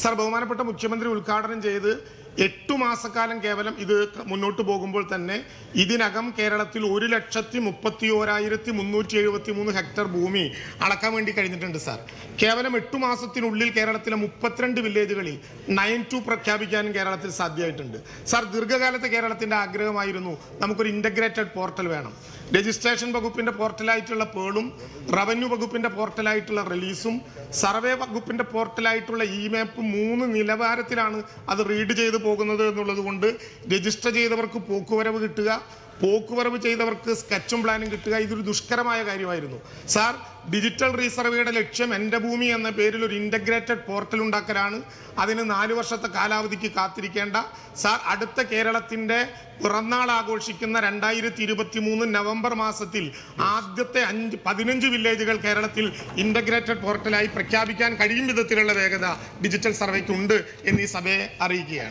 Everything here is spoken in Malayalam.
സാർ ബഹുമാനപ്പെട്ട മുഖ്യമന്ത്രി ഉദ്ഘാടനം ചെയ്ത് എട്ടു മാസക്കാലം കേവലം ഇത് മുന്നോട്ട് പോകുമ്പോൾ തന്നെ ഇതിനകം കേരളത്തിൽ ഒരു ലക്ഷത്തി മുപ്പത്തി ഓരായിരത്തി മുന്നൂറ്റി എഴുപത്തി മൂന്ന് ഹെക്ടർ ഭൂമി അളക്കാൻ വേണ്ടി കഴിഞ്ഞിട്ടുണ്ട് സാർ. കേവലം എട്ടു മാസത്തിനുള്ളിൽ കേരളത്തിലെ മുപ്പത്തിരണ്ട് വില്ലേജുകളിൽ നയൻ ടു പ്രഖ്യാപിക്കാനും കേരളത്തിൽ സാധ്യമായിട്ടുണ്ട്. സാർ ദീർഘകാലത്തെ കേരളത്തിന്റെ ആഗ്രഹമായിരുന്നു നമുക്കൊരു ഇന്റഗ്രേറ്റഡ് പോർട്ടൽ വേണം. രജിസ്ട്രേഷൻ വകുപ്പിന്റെ പോർട്ടലായിട്ടുള്ള പേളും റവന്യൂ വകുപ്പിന്റെ പോർട്ടലായിട്ടുള്ള റിലീസും സർവേ വകുപ്പിന്റെ പോർട്ടലായിട്ടുള്ള ഇ മാപ്പ് മൂന്ന് നിലവാരത്തിലാണ് അത് റീഡ് ചെയ്ത് പോകുന്നത് എന്നുള്ളത് കൊണ്ട് രജിസ്റ്റർ ചെയ്തവർക്ക് പോക്കുവരവ് കിട്ടുക പോക്കുവരവ് ചെയ്തവർക്ക് സ്കെച്ചും പ്ലാനും കിട്ടുക ഇതൊരു ദുഷ്കരമായ കാര്യമായിരുന്നു. സാർ ഡിജിറ്റൽ റീസർവേയുടെ ലക്ഷ്യം എന്റെ ഭൂമി എന്ന പേരിൽ ഒരു ഇന്റഗ്രേറ്റഡ് പോർട്ടൽ ഉണ്ടാക്കലാണ്. അതിന് നാല് വർഷത്തെ കാലാവധിക്ക് കാത്തിരിക്കേണ്ട. സാർ അടുത്ത കേരളത്തിന്റെ പിറന്നാൾ ആഘോഷിക്കുന്ന രണ്ടായിരത്തി ഇരുപത്തി മൂന്ന് നവംബർ മാസത്തിൽ ആദ്യത്തെ അഞ്ച് പതിനഞ്ച് വില്ലേജുകൾ കേരളത്തിൽ ഇന്റഗ്രേറ്റഡ് പോർട്ടലായി പ്രഖ്യാപിക്കാൻ കഴിയും വിധത്തിലുള്ള വേഗത ഡിജിറ്റൽ സർവേക്കുണ്ട് എന്നീ സഭയെ അറിയിക്കുകയാണ്.